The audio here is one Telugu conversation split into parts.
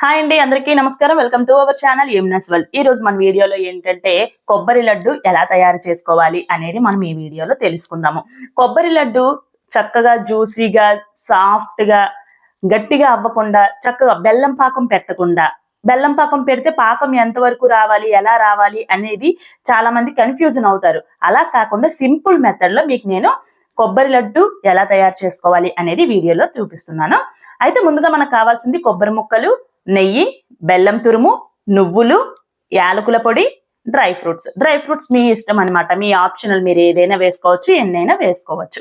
హాయ్ అండి అందరికీ నమస్కారం. వెల్కమ్ టు అవర్ ఛానల్ ఎమ్నెస్ వరల్డ్. ఈ రోజు మన వీడియోలో ఏంటంటే కొబ్బరి లడ్డు ఎలా తయారు చేసుకోవాలి అనేది మనం ఈ వీడియోలో తెలుసుకుందాము. కొబ్బరి లడ్డు చక్కగా జ్యూసీగా సాఫ్ట్గా గట్టిగా అవ్వకుండా చక్కగా బెల్లం పాకం పెట్టకుండా బెల్లం పాకం పెడితే పాకం ఎంతవరకు రావాలి ఎలా రావాలి అనేది చాలా మంది కన్ఫ్యూజన్ అవుతారు. అలా కాకుండా సింపుల్ మెథడ్లో మీకు నేను కొబ్బరి లడ్డు ఎలా తయారు చేసుకోవాలి అనేది వీడియోలో చూపిస్తున్నాను. అయితే ముందుగా మనకు కావాల్సింది కొబ్బరి ముక్కలు నెయ్యి బెల్లం తురుము నువ్వులు యాలకుల పొడి డ్రై ఫ్రూట్స్. డ్రై ఫ్రూట్స్ మీ ఇష్టం అనమాట మీ ఆప్షనల్ మీరు ఏదైనా వేసుకోవచ్చు ఎన్నైనా వేసుకోవచ్చు.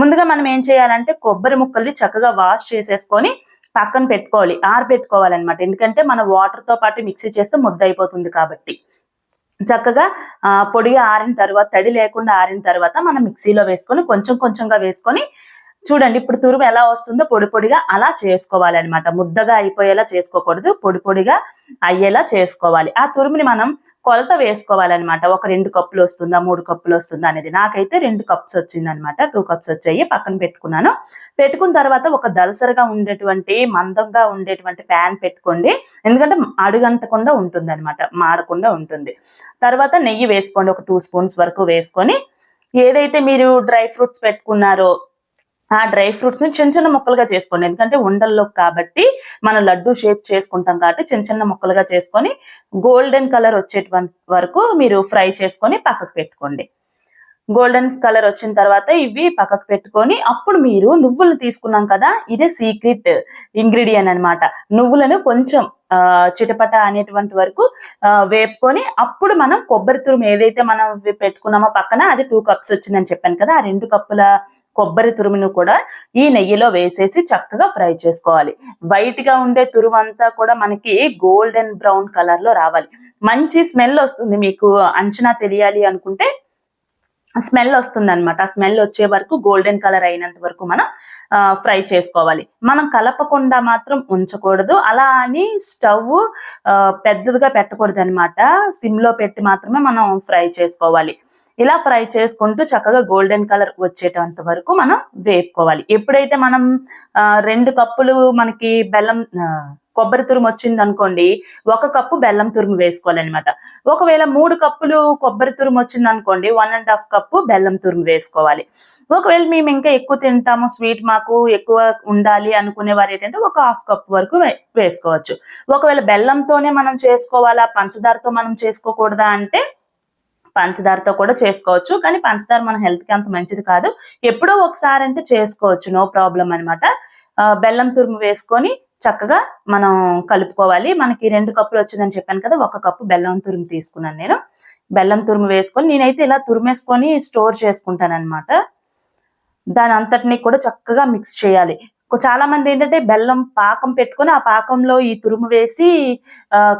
ముందుగా మనం ఏం చేయాలంటే కొబ్బరి ముక్కల్ని చక్కగా వాష్ చేసేసుకొని పక్కన పెట్టుకోవాలి ఆరబెట్టుకోవాలన్నమాట. ఎందుకంటే మన వాటర్తో పాటు మిక్సీ చేస్తే ముద్ద అయిపోతుంది కాబట్టి. చక్కగా పొడిగా ఆరిన తర్వాత తడి లేకుండా ఆరిన తర్వాత మనం మిక్సీలో వేసుకొని కొంచెం కొంచెంగా వేసుకొని చూడండి ఇప్పుడు తురుము ఎలా వస్తుందో పొడి పొడిగా అలా చేసుకోవాలన్నమాట. ముద్దగా అయిపోయేలా చేసుకోకూడదు పొడి పొడిగా అయ్యేలా చేసుకోవాలి. ఆ తురుముని మనం కొలత వేసుకోవాలన్నమాట. ఒక రెండు కప్పులు వస్తుందా మూడు కప్పులు వస్తుందా అనేది. నాకైతే రెండు కప్స్ వచ్చిందనమాట టూ కప్స్ వచ్చాయి పక్కన పెట్టుకున్నాను. పెట్టుకున్న తర్వాత ఒక దలసరగా ఉండేటువంటి మందంగా ఉండేటువంటి ప్యాన్ పెట్టుకోండి. ఎందుకంటే అడుగంటకుండా ఉంటుంది అనమాట మాడకుండా ఉంటుంది. తర్వాత నెయ్యి వేసుకోండి ఒక టూ స్పూన్స్ వరకు వేసుకొని. ఏదైతే మీరు డ్రై ఫ్రూట్స్ పెట్టుకున్నారో ఆ డ్రై ఫ్రూట్స్ని చిన్న చిన్న ముక్కలుగా చేసుకోండి. ఎందుకంటే ఉండల్లో కాబట్టి మనం లడ్డు షేప్ చేసుకుంటాం కాబట్టి చిన్న చిన్న ముక్కలుగా చేసుకొని గోల్డెన్ కలర్ వచ్చేటువంటి వరకు మీరు ఫ్రై చేసుకొని పక్కకు పెట్టుకోండి. గోల్డెన్ కలర్ వచ్చిన తర్వాత ఇవి పక్కకు పెట్టుకొని అప్పుడు మీరు నువ్వులు తీసుకున్నాం కదా ఇదే సీక్రెట్ ఇంగ్రీడియంట్ అన్నమాట. నువ్వులను కొంచెం చిటపట అనేటువంటి వరకు వేపుకొని అప్పుడు మనం కొబ్బరి తురుము ఏదైతే మనం పెట్టుకున్నామో పక్కన అది టూ కప్స్ వచ్చిందని చెప్పాను కదా ఆ రెండు కప్పుల కొబ్బరి తురుమును కూడా ఈ నెయ్యిలో వేసేసి చక్కగా ఫ్రై చేసుకోవాలి. వైట్గా ఉండే తురుము అంతా కూడా మనకి గోల్డెన్ బ్రౌన్ కలర్లో రావాలి. మంచి స్మెల్ వస్తుంది మీకు అంచనా తెలియాలి అనుకుంటే స్మెల్ వస్తుంది అనమాట ఆ స్మెల్ వచ్చే వరకు గోల్డెన్ కలర్ అయినంత వరకు మనం ఫ్రై చేసుకోవాలి. మనం కలపకుండా మాత్రం ఉంచకూడదు. అలా అని స్టవ్ పెద్దదిగా పెట్టకూడదు అనమాట సిమ్లో పెట్టి మాత్రమే మనం ఫ్రై చేసుకోవాలి. ఇలా ఫ్రై చేసుకుంటూ చక్కగా గోల్డెన్ కలర్ వచ్చేటంత వరకు మనం వేపుకోవాలి. ఎప్పుడైతే మనం రెండు కప్పులు మనకి బెల్లం కొబ్బరి తురుము వచ్చింది అనుకోండి ఒక కప్పు బెల్లం తురుము వేసుకోవాలన్నమాట. ఒకవేళ మూడు కప్పులు కొబ్బరి తురుము వచ్చింది అనుకోండి వన్ అండ్ హాఫ్ కప్పు బెల్లం తురుము వేసుకోవాలి. ఒకవేళ మేము ఇంకా ఎక్కువ తింటాము స్వీట్ మాకు ఎక్కువ ఉండాలి అనుకునే వారు ఏంటంటే ఒక హాఫ్ కప్ వరకు వేసుకోవచ్చు. ఒకవేళ బెల్లంతోనే మనం చేసుకోవాలా పంచదారతో మనం చేసుకోకూడదా అంటే పంచదారతో కూడా చేసుకోవచ్చు. కానీ పంచదార మన హెల్త్కి అంత మంచిది కాదు. ఎప్పుడో ఒకసారి అంటే చేసుకోవచ్చు నో ప్రాబ్లం అనమాట బెల్లం తురుము వేసుకొని చక్కగా మనం కలుపుకోవాలి. మనకి రెండు కప్పులు వచ్చిందని చెప్పాను కదా ఒక కప్పు బెల్లం తురుము తీసుకున్నాను నేను. బెల్లం తురుము వేసుకొని నేనైతే ఇలా తురిమేసుకొని స్టోర్ చేసుకుంటాను అనమాట దాని అంతటిని కూడా చక్కగా మిక్స్ చేయాలి. చాలా మంది ఏంటంటే బెల్లం పాకం పెట్టుకొని ఆ పాకంలో ఈ తురుము వేసి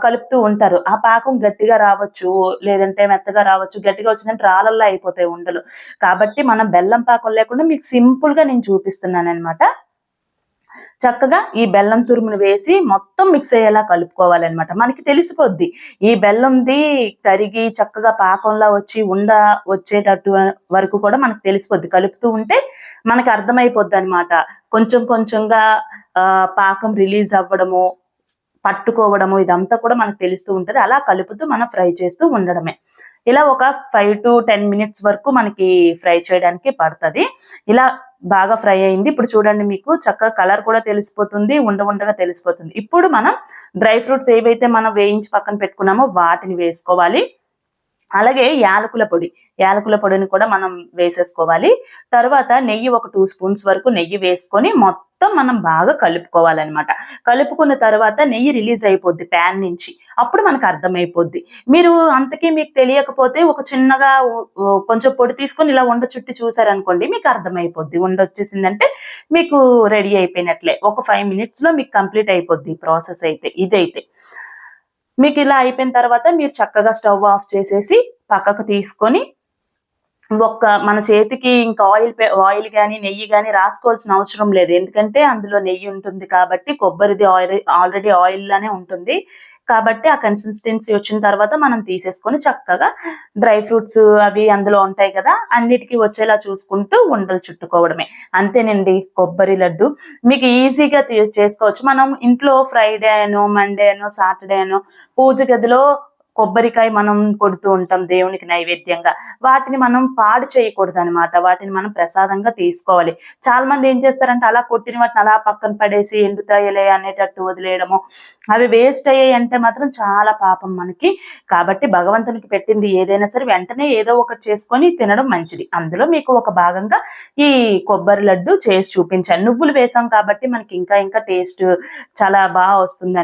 కలుపుతూ ఉంటారు. ఆ పాకం గట్టిగా రావచ్చు లేదంటే మెత్తగా రావచ్చు గట్టిగా వచ్చిందంటే రాళ్ళల్లో అయిపోతాయి ఉండలు. కాబట్టి మనం బెల్లం పాకం లేకుండా మీకు సింపుల్గా నేను చూపిస్తున్నాను అనమాట చక్కగా ఈ బెల్లం తురుమును వేసి మొత్తం మిక్స్ అయ్యేలా కలుపుకోవాలన్నమాట. మనకి తెలిసిపోద్ది. ఈ బెల్లంది కరిగి చక్కగా పాకంలా వచ్చి ఉండ వచ్చేటట్టు వరకు కూడా మనకు తెలిసిపోద్ది. కలుపుతూ ఉంటే మనకి అర్థమైపోద్ది అనమాట కొంచెం కొంచెంగా పాకం రిలీజ్ అవ్వడము పట్టుకోవడము ఇదంతా కూడా మనకు తెలుస్తూ ఉంటుంది. అలా కలుపుతూ మనం ఫ్రై చేస్తూ ఉండడమే. ఇలా ఒక ఫైవ్ టు టెన్ మినిట్స్ వరకు మనకి ఫ్రై చేయడానికి పడుతుంది. ఇలా బాగా ఫ్రై అయింది. ఇప్పుడు చూడండి మీకు చక్కగా కలర్ కూడా తెలిసిపోతుంది ఉండ ఉండగా తెలిసిపోతుంది. ఇప్పుడు మనం డ్రై ఫ్రూట్స్ ఏవైతే మనం వేయించి పక్కన పెట్టుకున్నామో వాటిని వేసుకోవాలి. అలాగే యాలకుల పొడి యాలకుల పొడిని కూడా మనం వేసేసుకోవాలి. తర్వాత నెయ్యి ఒక టూ స్పూన్స్ వరకు నెయ్యి వేసుకొని మొత్తం మనం బాగా కలుపుకోవాలన్నమాట. కలుపుకున్న తర్వాత నెయ్యి రిలీజ్ అయిపోద్ది ప్యాన్ నుంచి. అప్పుడు మనకు అర్థమైపోద్ది. మీరు అంతకీ మీకు తెలియకపోతే ఒక చిన్నగా కొంచెం పొడి తీసుకొని ఇలా ఉండ చుట్టి చూసారనుకోండి మీకు అర్థమైపోద్ది. ఉండ వచ్చేసిందంటే మీకు రెడీ అయిపోయినట్లే. ఒక ఫైవ్ మినిట్స్లో మీకు కంప్లీట్ అయిపోద్ది ప్రాసెస్ అయితే ఇదైతే. మీకు ఇలా అయిపోయిన తర్వాత మీరు చక్కగా స్టవ్ ఆఫ్ చేసేసి పక్కకు తీసుకొని ఒక్క మన చేతికి ఇంకా ఆయిల్ పే- ఆయిల్ కానీ నెయ్యి కానీ రాసుకోవాల్సిన అవసరం లేదు. ఎందుకంటే అందులో నెయ్యి ఉంటుంది కాబట్టి కొబ్బరిది ఆయిల్ ఆల్రెడీ ఆయిల్ లానే ఉంటుంది. కాబట్టి ఆ కన్సిస్టెన్సీ వచ్చిన తర్వాత మనం తీసేసుకొని చక్కగా డ్రై ఫ్రూట్స్ అవి అందులో ఉంటాయి కదా అన్నిటికీ వచ్చేలా చూసుకుంటూ ఉండలు చుట్టుకోవడమే. అంతేనండి కొబ్బరి లడ్డు. మీకు ఈజీగా చేసుకోవచ్చు. మనం ఇంట్లో ఫ్రైడే అనో మండే అనో సాటర్డే అనో పూజ గదిలో కొబ్బరికాయ మనం కొడుతూ ఉంటాం దేవునికి నైవేద్యంగా. వాటిని మనం పాడు చేయకూడదు అనమాట వాటిని మనం ప్రసాదంగా తీసుకోవాలి. చాలా మంది ఏం చేస్తారంటే అలా కొట్టిన వాటిని అలా పక్కన పడేసి ఎండుతాయలే అనేటట్టు వదిలేయడము. అవి వేస్ట్ అయ్యాయి అంటే మాత్రం చాలా పాపం మనకి. కాబట్టి భగవంతునికి పెట్టింది ఏదైనా సరే వెంటనే ఏదో ఒకటి చేసుకొని తినడం మంచిది. అందులో మీకు ఒక భాగంగా ఈ కొబ్బరి లడ్డు చేసి చూపించాను. నువ్వులు వేసాం కాబట్టి మనకి ఇంకా ఇంకా టేస్ట్ చాలా బాగా వస్తుంది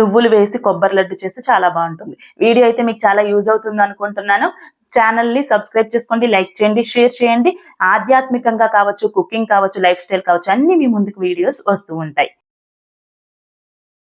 నువ్వులు వేసి కొబ్బరి లడ్డు చేస్తే చాలా బాగుంటుంది. వీడియో అయితే మీకు చాలా యూజ్ అవుతుంది అనుకుంటున్నాను. ఛానల్ని సబ్స్క్రైబ్ చేసుకోండి లైక్ చేయండి షేర్ చేయండి. ఆధ్యాత్మికంగా కావచ్చు కుకింగ్ కావచ్చు లైఫ్ స్టైల్ కావచ్చు అన్ని మీ ముందుకు వీడియోస్ వస్తూ ఉంటాయి.